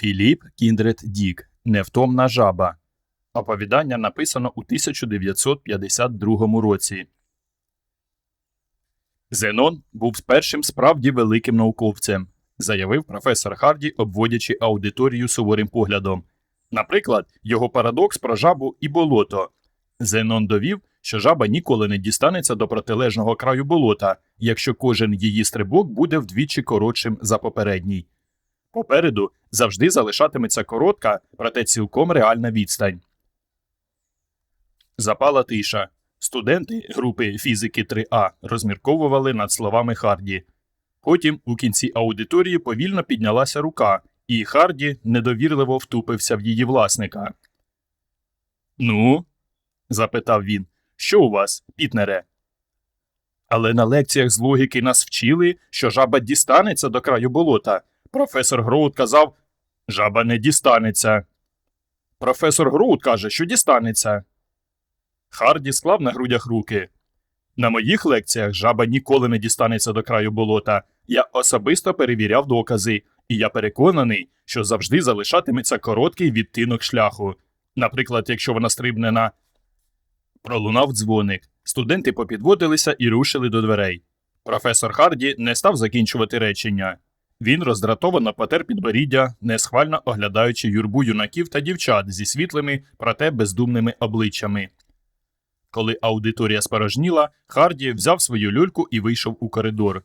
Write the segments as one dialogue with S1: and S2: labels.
S1: Філіп Кіндрет Дік Невтомна жаба. Оповідання написано у 1952 році. Зенон був першим справді великим науковцем, заявив професор Харді, обводячи аудиторію суворим поглядом. Наприклад, його парадокс про жабу і болото. Зенон довів, що жаба ніколи не дістанеться до протилежного краю болота, якщо кожен її стрибок буде вдвічі коротшим за попередній. Попереду завжди залишатиметься коротка, проте цілком реальна відстань. Запала тиша. Студенти групи фізики 3А розмірковували над словами Харді. Потім у кінці аудиторії повільно піднялася рука, і Харді недовірливо втупився в її власника. Ну? запитав він. Що у вас, Пітнере? Але на лекціях з логіки нас вчили, що жаба дістанеться до краю болота. Професор Гроут казав, жаба не дістанеться. Професор Гроут каже, що дістанеться. Харді склав на грудях руки. На моїх лекціях жаба ніколи не дістанеться до краю болота. Я особисто перевіряв докази, і я переконаний, що завжди залишатиметься короткий відтинок шляху. Наприклад, якщо вона стрибне на. Пролунав дзвоник. Студенти попідводилися і рушили до дверей. Професор Харді не став закінчувати речення. Він роздратовано потер підборіддя, несхвально оглядаючи юрбу юнаків та дівчат зі світлими, проте бездумними обличчями. Коли аудиторія спорожніла, Харді взяв свою люльку і вийшов у коридор.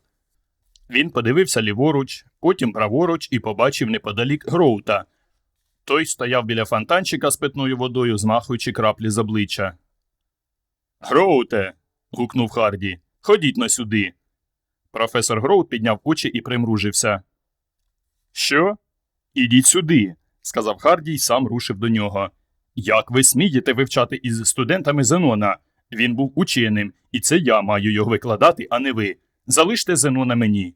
S1: Він подивився ліворуч, потім праворуч і побачив неподалік Гроута. Той стояв біля фонтанчика з питною водою, змахуючи краплі з обличчя. Гроуте. гукнув Харді. Ходіть на сюди. Професор Гроут підняв очі і примружився. Що? Ідіть сюди, сказав Харді й сам рушив до нього. Як ви смієте вивчати із студентами Зенона? Він був ученим, і це я маю його викладати, а не ви. Залиште Зенона мені.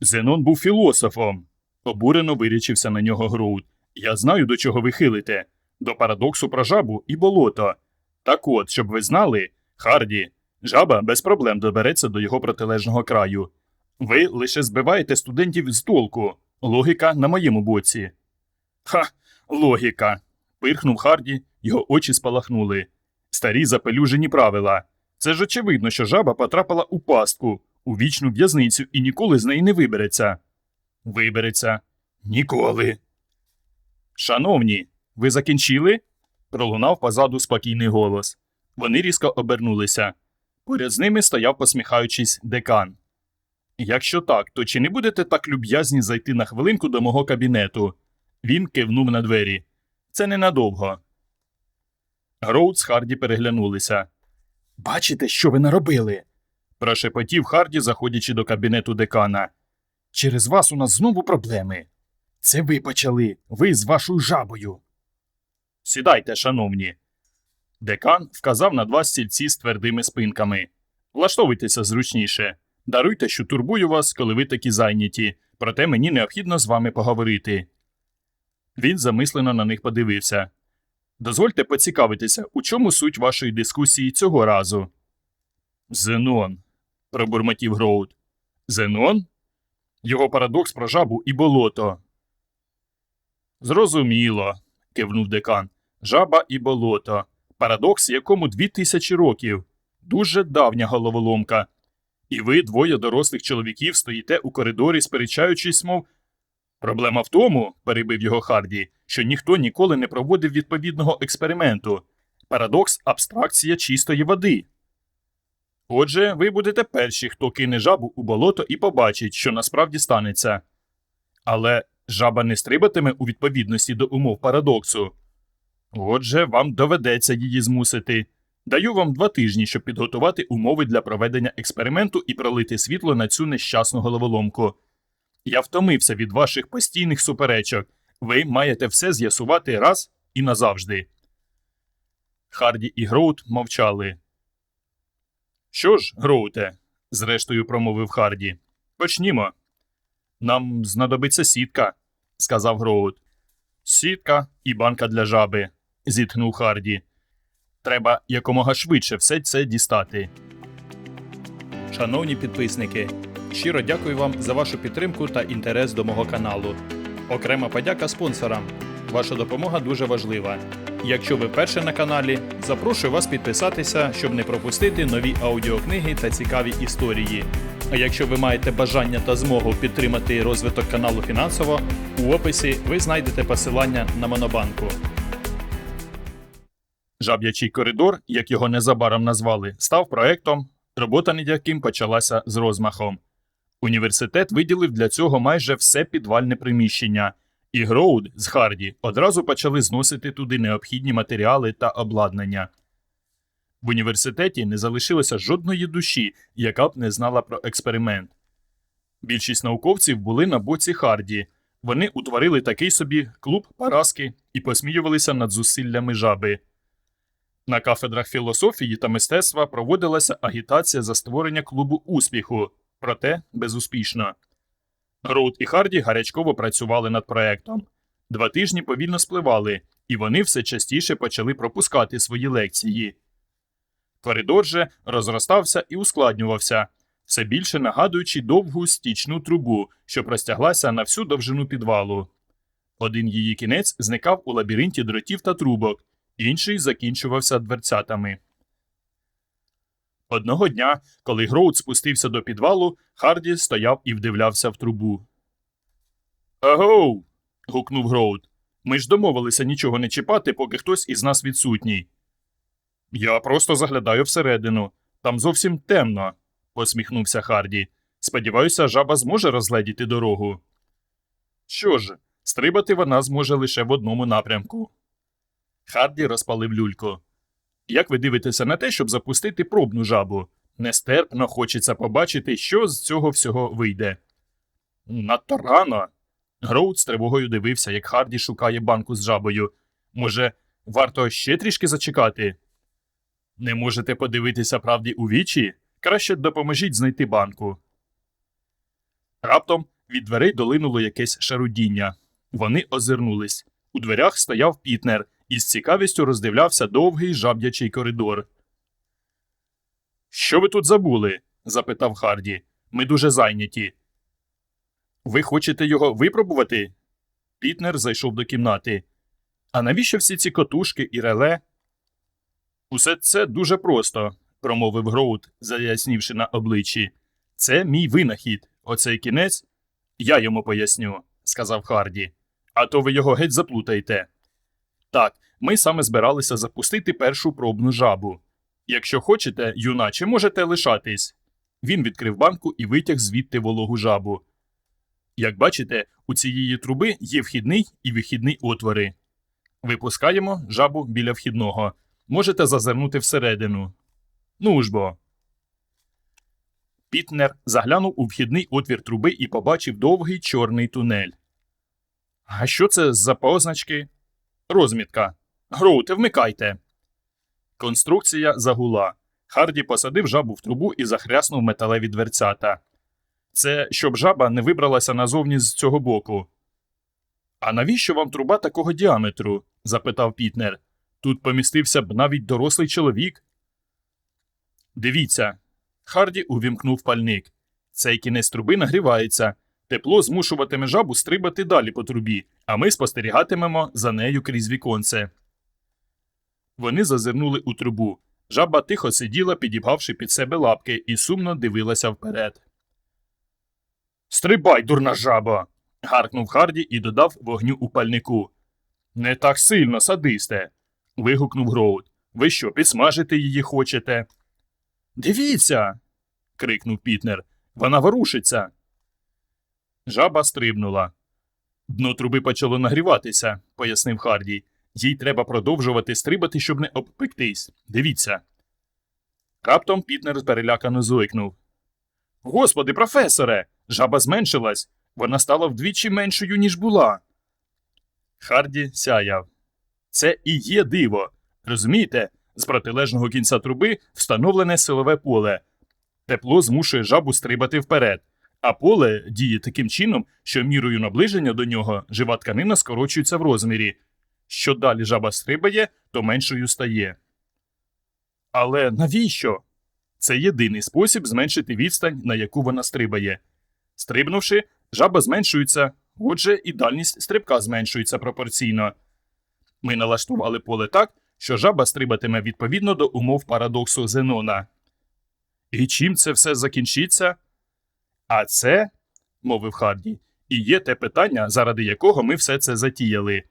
S1: Зенон був філософом, обурено вирічився на нього Гроут. Я знаю, до чого ви хилите до парадоксу про жабу і болото. Так от, щоб ви знали, Харді, жаба без проблем добереться до його протилежного краю. Ви лише збиваєте студентів з толку. Логіка на моєму боці. Ха, логіка. пирхнув Харді, його очі спалахнули. Старі запелюжені правила. Це ж очевидно, що жаба потрапила у пастку, у вічну в'язницю і ніколи з неї не вибереться. Вибереться. Ніколи. Шановні, ви закінчили? пролунав позаду спокійний голос. Вони різко обернулися. Поряд з ними стояв, посміхаючись, декан. Якщо так, то чи не будете так люб'язні зайти на хвилинку до мого кабінету? Він кивнув на двері. Це ненадовго. Гроуд з Харді переглянулися. Бачите, що ви наробили? прошепотів Харді, заходячи до кабінету декана. Через вас у нас знову проблеми. Це ви почали, ви з вашою жабою. Сідайте, шановні. Декан вказав на два стільці з твердими спинками. Влаштовуйтеся зручніше. Даруйте, що турбую вас, коли ви такі зайняті, проте мені необхідно з вами поговорити. Він замислено на них подивився. Дозвольте поцікавитися, у чому суть вашої дискусії цього разу. Зенон, пробурмотів Гроуд. Зенон? Його парадокс про жабу і болото. Зрозуміло, кивнув декан. Жаба і болото. Парадокс, якому дві тисячі років. Дуже давня головоломка. І ви, двоє дорослих чоловіків, стоїте у коридорі, сперечаючись, мов. Проблема в тому, перебив його Харді, що ніхто ніколи не проводив відповідного експерименту. Парадокс абстракція чистої води. Отже, ви будете перші, хто кине жабу у болото і побачить, що насправді станеться. Але жаба не стрибатиме у відповідності до умов парадоксу. Отже, вам доведеться її змусити. Даю вам два тижні, щоб підготувати умови для проведення експерименту і пролити світло на цю нещасну головоломку. Я втомився від ваших постійних суперечок. Ви маєте все з'ясувати раз і назавжди. Харді і Гроут мовчали. Що ж, Гроуте, зрештою промовив Харді. Почнімо. Нам знадобиться сітка, сказав Гроут. Сітка і банка для жаби, зітхнув Харді. Треба якомога швидше все це дістати. Шановні підписники, щиро дякую вам за вашу підтримку та інтерес до мого каналу. Окрема подяка спонсорам. Ваша допомога дуже важлива. Якщо ви перше на каналі, запрошую вас підписатися, щоб не пропустити нові аудіокниги та цікаві історії. А якщо ви маєте бажання та змогу підтримати розвиток каналу фінансово, у описі ви знайдете посилання на Монобанку. Жаб'ячий коридор, як його незабаром назвали, став проектом, робота над яким почалася з розмахом. Університет виділив для цього майже все підвальне приміщення, і Гроуд з Харді одразу почали зносити туди необхідні матеріали та обладнання. В університеті не залишилося жодної душі, яка б не знала про експеримент. Більшість науковців були на боці Харді. Вони утворили такий собі клуб поразки і посміювалися над зусиллями жаби. На кафедрах філософії та мистецтва проводилася агітація за створення клубу успіху, проте безуспішно. Гроуд і Харді гарячково працювали над проектом. Два тижні повільно спливали, і вони все частіше почали пропускати свої лекції. Коридор же розростався і ускладнювався, все більше нагадуючи довгу стічну трубу, що простяглася на всю довжину підвалу. Один її кінець зникав у лабіринті дротів та трубок, інший закінчувався дверцятами. Одного дня, коли Гроуд спустився до підвалу, Харді стояв і вдивлявся в трубу. Агоу. гукнув Гроуд. Ми ж домовилися нічого не чіпати, поки хтось із нас відсутній. Я просто заглядаю всередину. Там зовсім темно, посміхнувся Харді. Сподіваюся, жаба зможе розгледіти дорогу. Що ж, стрибати вона зможе лише в одному напрямку. Харді розпалив люльку. Як ви дивитеся на те, щоб запустити пробну жабу? Нестерпно хочеться побачити, що з цього всього вийде. Надто рано. Гроуд з тривогою дивився, як Харді шукає банку з жабою. Може, варто ще трішки зачекати? Не можете подивитися правді у вічі? Краще допоможіть знайти банку. Раптом від дверей долинуло якесь шарудіння. Вони озирнулись. У дверях стояв пітнер і з цікавістю роздивлявся довгий жаб'ячий коридор. Що ви тут забули? запитав Харді. Ми дуже зайняті. Ви хочете його випробувати? Пітнер зайшов до кімнати. А навіщо всі ці котушки і реле? Усе це дуже просто, промовив Гроут, заяснівши на обличчі. Це мій винахід. Оцей кінець. Я йому поясню, сказав Харді. А то ви його геть заплутаєте. Так, ми саме збиралися запустити першу пробну жабу. Якщо хочете, юначе, можете лишатись. Він відкрив банку і витяг звідти вологу жабу. Як бачите, у цієї труби є вхідний і вихідний отвори. Випускаємо жабу біля вхідного. Можете зазирнути всередину. Ну ж бо. Пітнер заглянув у вхідний отвір труби і побачив довгий чорний тунель. А що це за позначки? Розмітка. Гроуте, вмикайте. Конструкція загула. Харді посадив жабу в трубу і захряснув металеві дверцята. Це щоб жаба не вибралася назовні з цього боку. А навіщо вам труба такого діаметру? запитав Пітнер. Тут помістився б навіть дорослий чоловік. Дивіться. Харді увімкнув пальник. Цей кінець труби нагрівається. Тепло змушуватиме жабу стрибати далі по трубі, а ми спостерігатимемо за нею крізь віконце. Вони зазирнули у трубу. Жаба тихо сиділа, підібгавши під себе лапки, і сумно дивилася вперед. Стрибай, дурна жаба. гаркнув Харді і додав вогню у пальнику. Не так сильно, садисте. вигукнув Гроуд. Ви що, підсмажити її хочете? Дивіться. крикнув Пітнер. Вона ворушиться. Жаба стрибнула. Дно труби почало нагріватися, пояснив Харді. Їй треба продовжувати стрибати, щоб не обпектись. Дивіться. Раптом Пітнер перелякано зойкнув. Господи, професоре! Жаба зменшилась. Вона стала вдвічі меншою, ніж була. Харді сяяв. Це і є диво. Розумієте, з протилежного кінця труби встановлене силове поле. Тепло змушує жабу стрибати вперед, а поле діє таким чином, що мірою наближення до нього жива тканина скорочується в розмірі. Що далі жаба стрибає, то меншою стає. Але навіщо? Це єдиний спосіб зменшити відстань, на яку вона стрибає. Стрибнувши, жаба зменшується Отже, і дальність стрибка зменшується пропорційно. Ми налаштували поле так, що жаба стрибатиме відповідно до умов парадоксу Зенона. І чим це все закінчиться? А це, мовив Харді, і є те питання, заради якого ми все це затіяли.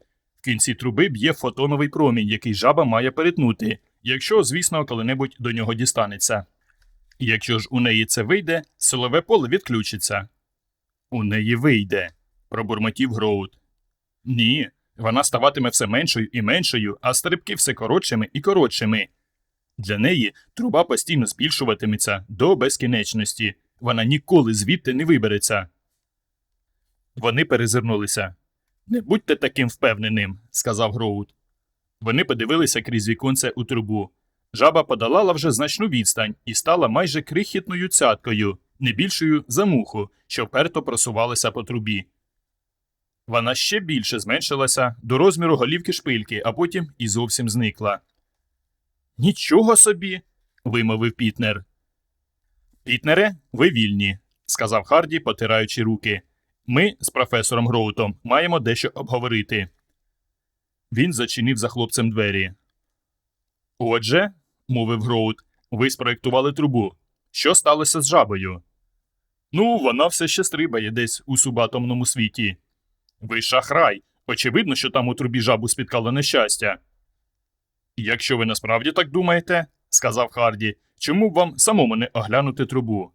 S1: В кінці труби б'є фотоновий промінь, який жаба має перетнути, якщо, звісно, коли-небудь до нього дістанеться. Якщо ж у неї це вийде, силове поле відключиться. У неї вийде, пробурмотів Гроут. Ні, вона ставатиме все меншою і меншою, а стрибки все коротшими і коротшими. Для неї труба постійно збільшуватиметься до безкінечності. Вона ніколи звідти не вибереться. Вони перезирнулися. Не будьте таким впевненим, сказав Гроут. Вони подивилися крізь віконце у трубу. Жаба подолала вже значну відстань і стала майже крихітною цяткою, не більшою за муху, що вперто просувалася по трубі. Вона ще більше зменшилася до розміру голівки шпильки, а потім і зовсім зникла. Нічого собі. вимовив Пітнер. Пітнере, ви вільні, сказав Харді, потираючи руки. Ми з професором Гроутом маємо дещо обговорити. Він зачинив за хлопцем двері. Отже, мовив Гроут, ви спроєктували трубу. Що сталося з жабою? Ну, вона все ще стрибає десь у субатомному світі. Ви шахрай. Очевидно, що там у трубі жабу спіткало нещастя. Якщо ви насправді так думаєте, сказав Харді, чому б вам самому не оглянути трубу?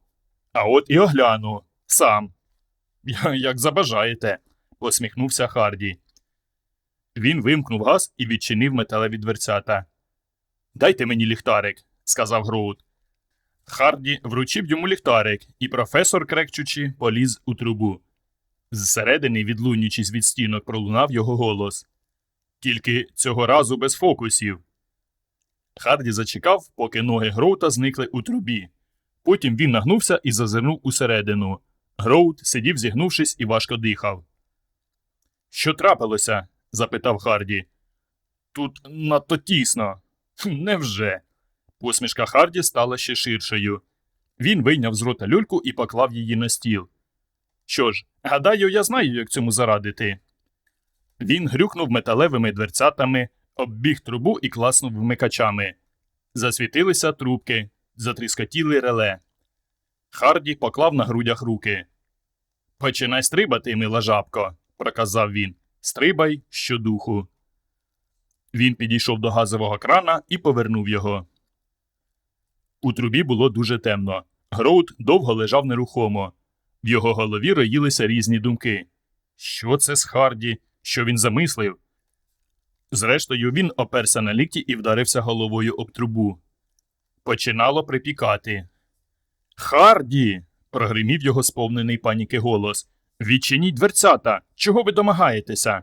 S1: А от і огляну. Сам. Як забажаєте, посміхнувся Харді. Він вимкнув газ і відчинив металеві дверцята. Дайте мені ліхтарик, сказав Гроут. Харді вручив йому ліхтарик, і професор, крекчучи, поліз у трубу. Зсередини, відлунюючись від стінок, пролунав його голос. Тільки цього разу без фокусів. Харді зачекав, поки ноги Гроута зникли у трубі. Потім він нагнувся і зазирнув усередину. Гроут сидів, зігнувшись, і важко дихав. Що трапилося? запитав Харді. Тут надто тісно. Невже? Посмішка Харді стала ще ширшою. Він вийняв з рота люльку і поклав її на стіл. Що ж, гадаю, я знаю, як цьому зарадити. Він грюкнув металевими дверцятами, оббіг трубу і класнув вмикачами. Засвітилися трубки, затріскотіли реле. Харді поклав на грудях руки. Починай стрибати, мила жабко, проказав він. Стрибай щодуху. Він підійшов до газового крана і повернув його. У трубі було дуже темно. Гроут довго лежав нерухомо. В його голові роїлися різні думки. Що це з Харді? Що він замислив? Зрештою, він оперся на лікті і вдарився головою об трубу. Починало припікати. Харді. прогримів його сповнений паніки голос. Відчиніть дверцята. Чого ви домагаєтеся?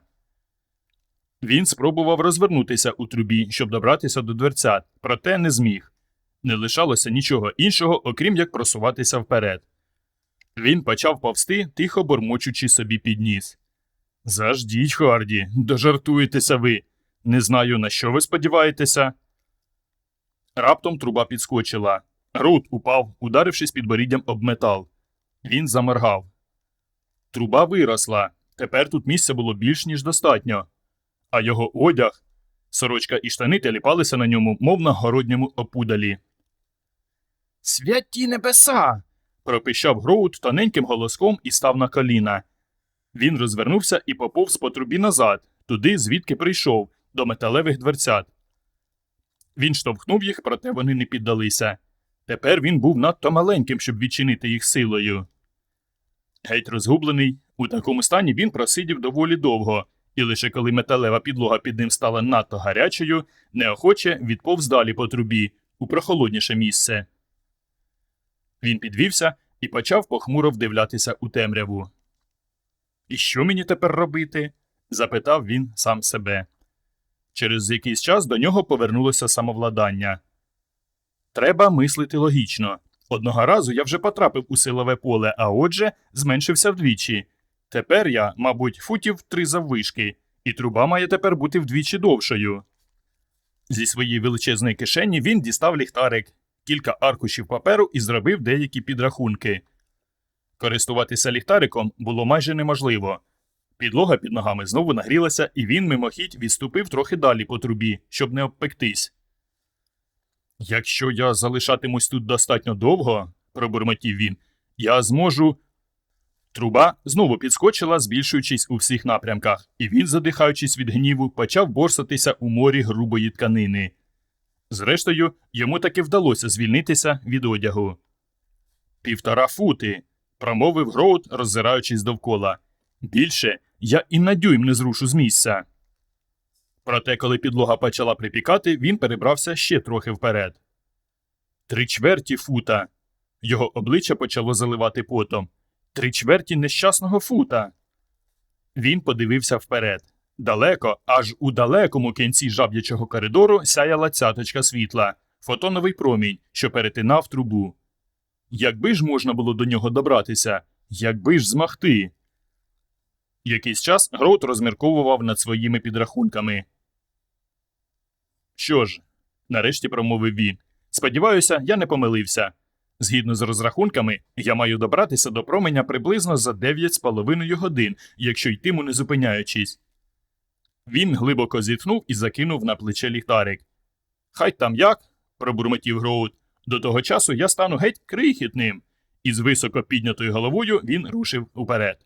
S1: Він спробував розвернутися у трубі, щоб добратися до дверцят, проте не зміг. Не лишалося нічого іншого, окрім як просуватися вперед. Він почав повсти, тихо бормочучи собі під ніс. Заждіть, Харді, дожартуєтеся ви. Не знаю, на що ви сподіваєтеся. Раптом труба підскочила. Рут упав, ударившись підборіддям об метал. Він заморгав. Труба виросла. Тепер тут місця було більш ніж достатньо. А його одяг, сорочка і штани теліпалися на ньому, мов на городньому опудалі. Святі небеса. пропищав Гроут тоненьким голоском і став на коліна. Він розвернувся і поповз по трубі назад, туди, звідки прийшов, до металевих дверцят. Він штовхнув їх, проте вони не піддалися. Тепер він був надто маленьким, щоб відчинити їх силою. Геть розгублений, у такому стані він просидів доволі довго, і лише коли металева підлога під ним стала надто гарячою, неохоче відповз далі по трубі у прохолодніше місце. Він підвівся і почав похмуро вдивлятися у темряву. І що мені тепер робити? запитав він сам себе. Через якийсь час до нього повернулося самовладання. Треба мислити логічно. Одного разу я вже потрапив у силове поле, а отже, зменшився вдвічі. Тепер я, мабуть, футів три заввишки, і труба має тепер бути вдвічі довшою. Зі своєї величезної кишені він дістав ліхтарик, кілька аркушів паперу і зробив деякі підрахунки. Користуватися ліхтариком було майже неможливо. Підлога під ногами знову нагрілася, і він мимохідь відступив трохи далі по трубі, щоб не обпектись. Якщо я залишатимусь тут достатньо довго, пробурмотів він, я зможу. Труба знову підскочила, збільшуючись у всіх напрямках, і він, задихаючись від гніву, почав борсатися у морі грубої тканини. Зрештою, йому таки вдалося звільнитися від одягу. Півтора фути, промовив Гроут, роззираючись довкола. Більше я і на дюйм не зрушу з місця. Проте, коли підлога почала припікати, він перебрався ще трохи вперед. Три чверті фута. Його обличчя почало заливати потом. Три чверті нещасного фута. Він подивився вперед. Далеко, аж у далекому кінці жаб'ячого коридору сяяла цяточка світла, фотоновий промінь, що перетинав трубу. Якби ж можна було до нього добратися, якби ж змогти. Якийсь час Гроут розмірковував над своїми підрахунками. Що ж, нарешті промовив він. Сподіваюся, я не помилився. Згідно з розрахунками, я маю добратися до променя приблизно за 9,5 годин, якщо йтиму не зупиняючись. Він глибоко зітхнув і закинув на плече ліхтарик. Хай там як, пробурмотів Гроут. До того часу я стану геть крихітним. І з високо піднятою головою він рушив уперед.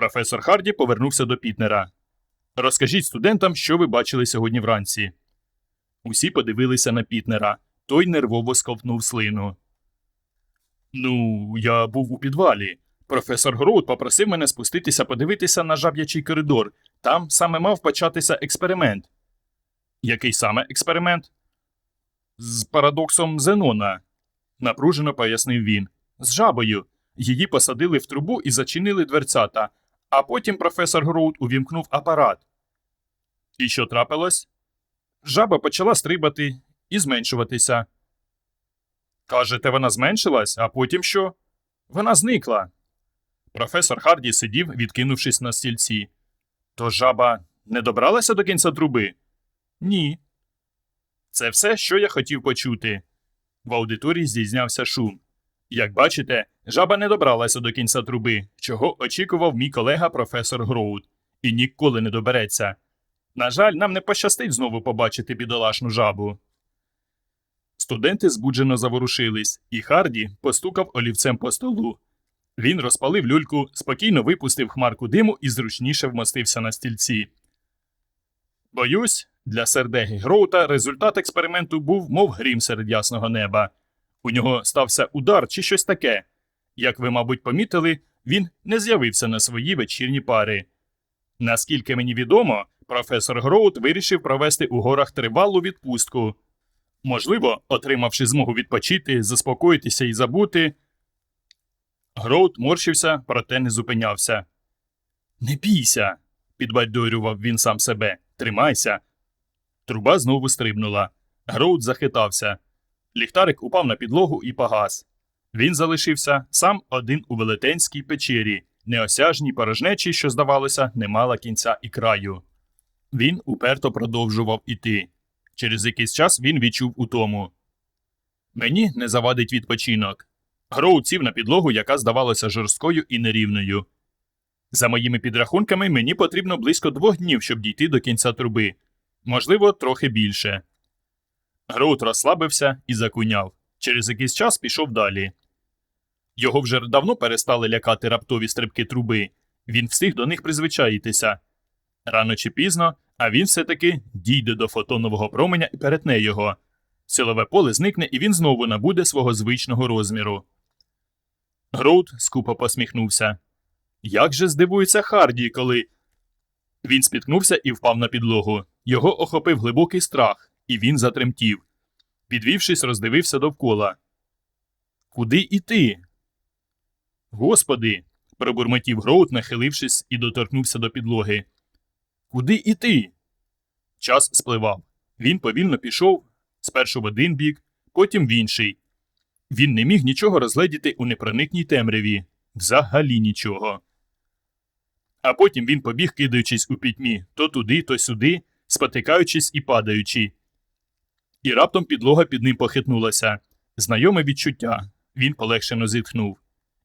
S1: Професор Харді повернувся до Пітнера. Розкажіть студентам, що ви бачили сьогодні вранці. Усі подивилися на Пітнера. Той нервово сковтнув слину. Ну, я був у підвалі. Професор Гроут попросив мене спуститися подивитися на жаб'ячий коридор. Там саме мав початися експеримент. Який саме експеримент? З парадоксом Зенона, напружено пояснив він. З жабою. Її посадили в трубу і зачинили дверцята, а потім професор Гроут увімкнув апарат. І що трапилось? Жаба почала стрибати і зменшуватися. Кажете, вона зменшилась, а потім що? Вона зникла. Професор Харді сидів, відкинувшись на стільці. То жаба не добралася до кінця труби? Ні. Це все, що я хотів почути. В аудиторії здійснявся шум. Як бачите, жаба не добралася до кінця труби, чого очікував мій колега професор Гроуд, і ніколи не добереться. На жаль, нам не пощастить знову побачити бідолашну жабу. Студенти збуджено заворушились, і Харді постукав олівцем по столу. Він розпалив люльку, спокійно випустив хмарку диму і зручніше вмостився на стільці. Боюсь, для сердеги Гроута результат експерименту був, мов грім серед ясного неба. У нього стався удар чи щось таке. Як ви, мабуть, помітили, він не з'явився на свої вечірні пари. Наскільки мені відомо, професор Гроут вирішив провести у горах тривалу відпустку. Можливо, отримавши змогу відпочити, заспокоїтися і забути. Гроут морщився, проте не зупинявся. Не бійся, підбадьорював він сам себе. Тримайся. Труба знову стрибнула. Гроут захитався. Ліхтарик упав на підлогу і погас. Він залишився сам один у велетенській печері, неосяжній порожнечі, що, здавалося, не мала кінця і краю. Він уперто продовжував іти. Через якийсь час він відчув утому. Мені не завадить відпочинок. Гроут сів на підлогу, яка здавалася жорсткою і нерівною. За моїми підрахунками, мені потрібно близько двох днів, щоб дійти до кінця труби. Можливо, трохи більше. Гроут розслабився і закуняв. Через якийсь час пішов далі. Його вже давно перестали лякати раптові стрибки труби. Він встиг до них призвичаїтися. Рано чи пізно, а він все-таки дійде до фотонового променя і перетне його. Силове поле зникне, і він знову набуде свого звичного розміру. Гроут скупо посміхнувся. Як же здивується Харді, коли. Він спіткнувся і впав на підлогу. Його охопив глибокий страх, і він затремтів. Підвівшись, роздивився довкола. Куди іти? Господи. пробурмотів Гроут, нахилившись і доторкнувся до підлоги. Куди іти? Час спливав. Він повільно пішов спершу в один бік, потім в інший. Він не міг нічого розгледіти у непроникній темряві. Взагалі нічого. А потім він побіг, кидаючись у пітьмі то туди, то сюди, спотикаючись і падаючи. І раптом підлога під ним похитнулася. Знайоме відчуття. Він полегшено зітхнув.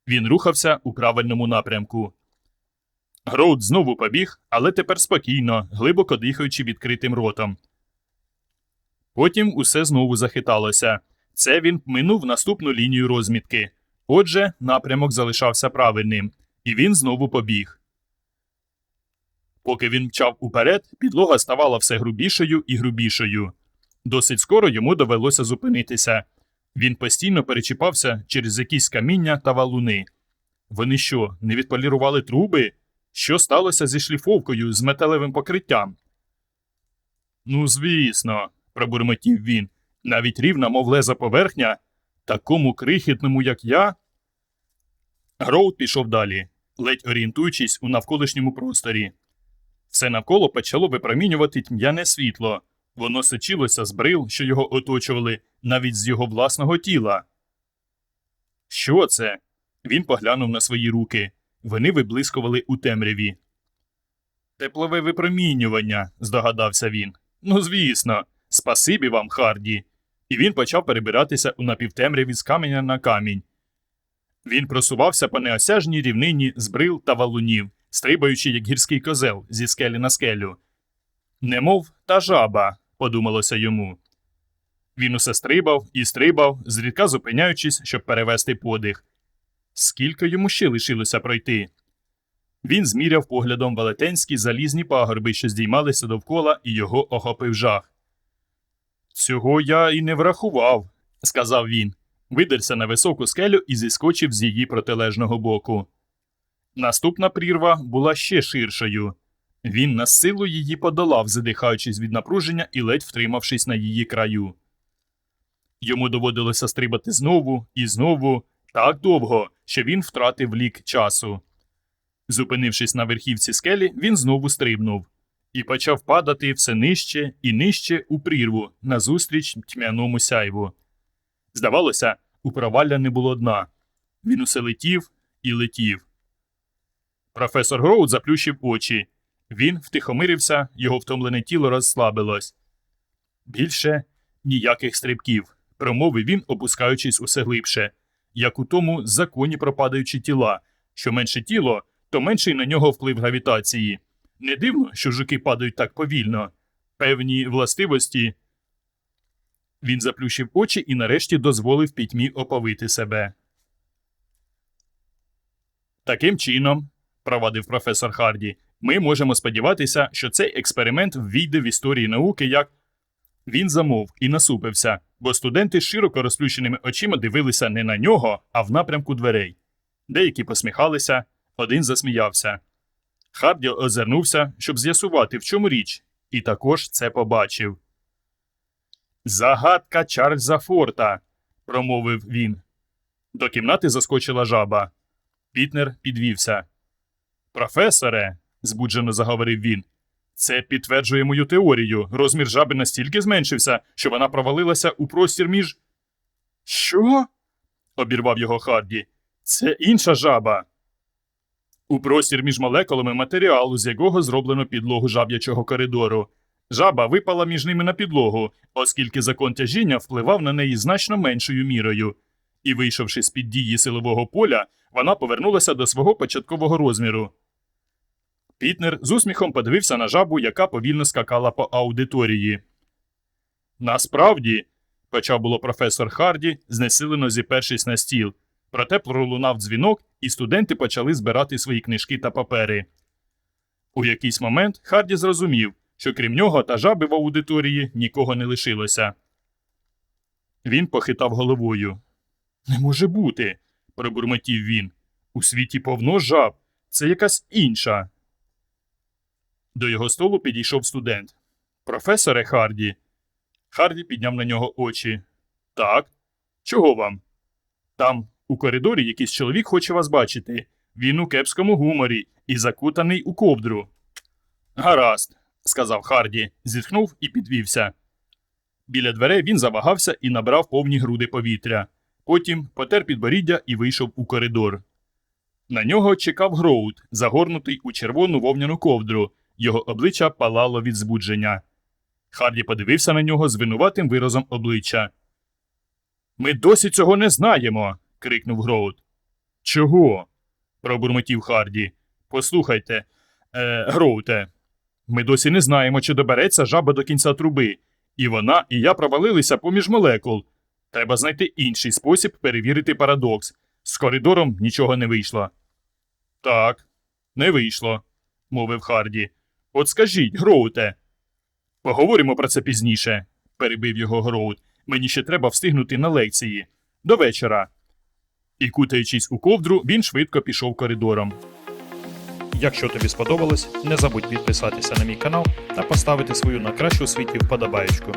S1: Він рухався у правильному напрямку. Гроуд знову побіг, але тепер спокійно, глибоко дихаючи відкритим ротом. Потім усе знову захиталося. Це він минув наступну лінію розмітки. Отже, напрямок залишався правильним, і він знову побіг. Поки він мчав уперед, підлога ставала все грубішою і грубішою. Досить скоро йому довелося зупинитися. Він постійно перечіпався через якісь каміння та валуни. Вони що, не відполірували труби? Що сталося зі шліфовкою з металевим покриттям? Ну, звісно, пробурмотів він. Навіть рівна, мов леза поверхня, такому крихітному, як я. Гроуд пішов далі, ледь орієнтуючись у навколишньому просторі. Все навколо почало випромінювати тьмяне світло. Воно сочилося з брил, що його оточували, навіть з його власного тіла. Що це? Він поглянув на свої руки. Вони виблискували у темряві. Теплове випромінювання, здогадався він. Ну, звісно, спасибі вам, Харді. І він почав перебиратися у напівтемряві з каменя на камінь. Він просувався по неосяжній рівнині з брил та валунів, стрибаючи, як гірський козел зі скелі на скелю. Немов та жаба, подумалося йому. Він усе стрибав і стрибав, зрідка зупиняючись, щоб перевести подих. Скільки йому ще лишилося пройти? Він зміряв поглядом велетенські залізні пагорби, що здіймалися довкола, і його охопив жах. Цього я і не врахував, сказав він, видерся на високу скелю і зіскочив з її протилежного боку. Наступна прірва була ще ширшою. Він на силу її подолав, задихаючись від напруження і ледь втримавшись на її краю. Йому доводилося стрибати знову і знову так довго, що він втратив лік часу. Зупинившись на верхівці скелі, він знову стрибнув і почав падати все нижче і нижче у прірву назустріч тьмяному сяйву. Здавалося, у провалля не було дна. Він усе летів і летів. Професор Гроуд заплющив очі. Він втихомирився, його втомлене тіло розслабилось. Більше ніяких стрибків, промовив він, опускаючись усе глибше, як у тому законі пропадаючі тіла, що менше тіло, то менший на нього вплив гравітації. Не дивно, що жуки падають так повільно. Певні властивості. Він заплющив очі і нарешті дозволив пітьмі оповити себе. Таким чином, провадив професор Харді, ми можемо сподіватися, що цей експеримент ввійде в історії науки як. Він замовк і насупився, бо студенти з широко розплющеними очима дивилися не на нього, а в напрямку дверей. Деякі посміхалися, один засміявся. Харді озирнувся, щоб з'ясувати, в чому річ, і також це побачив. Загадка Чарльза Форта, промовив він. До кімнати заскочила жаба. Пітнер підвівся. Професоре, збуджено заговорив він. Це підтверджує мою теорію. Розмір жаби настільки зменшився, що вона провалилася у простір між. Що? обірвав його Харді. Це інша жаба. У простір між молекулами матеріалу, з якого зроблено підлогу жаб'ячого коридору. Жаба випала між ними на підлогу, оскільки закон тяжіння впливав на неї значно меншою мірою. І, вийшовши з під дії силового поля, вона повернулася до свого початкового розміру. Пітнер з усміхом подивився на жабу, яка повільно скакала по аудиторії. Насправді, почав було професор Харді, знесилено зіпершись на стіл. Проте пролунав дзвінок, і студенти почали збирати свої книжки та папери. У якийсь момент Харді зрозумів, що крім нього та жаби в аудиторії нікого не лишилося. Він похитав головою. Не може бути, пробурмотів він. У світі повно жаб. Це якась інша. До його столу підійшов студент. Професоре Харді. Харді підняв на нього очі. Так. Чого вам? Там, у коридорі, якийсь чоловік хоче вас бачити. Він у кепському гуморі і закутаний у ковдру. Гаразд, сказав Харді, зітхнув і підвівся. Біля дверей він завагався і набрав повні груди повітря. Потім потер підборіддя і вийшов у коридор. На нього чекав Гроуд, загорнутий у червону вовняну ковдру. Його обличчя палало від збудження. Харді подивився на нього з винуватим виразом обличчя. Ми досі цього не знаємо. крикнув Гроуд. Чого? пробурмотів Харді. Послухайте, Е, Гроуте, ми досі не знаємо, чи добереться жаба до кінця труби. І вона, і я провалилися поміж молекул. Треба знайти інший спосіб перевірити парадокс. З коридором нічого не вийшло. Так, не вийшло, мовив Харді. От скажіть, Гроуте. Поговоримо про це пізніше, перебив його Гроут. Мені ще треба встигнути на лекції. До вечора. І кутаючись у ковдру, він швидко пішов коридором. Якщо тобі сподобалось, не забудь підписатися на мій канал та поставити свою на кращу світі вподобаєчку.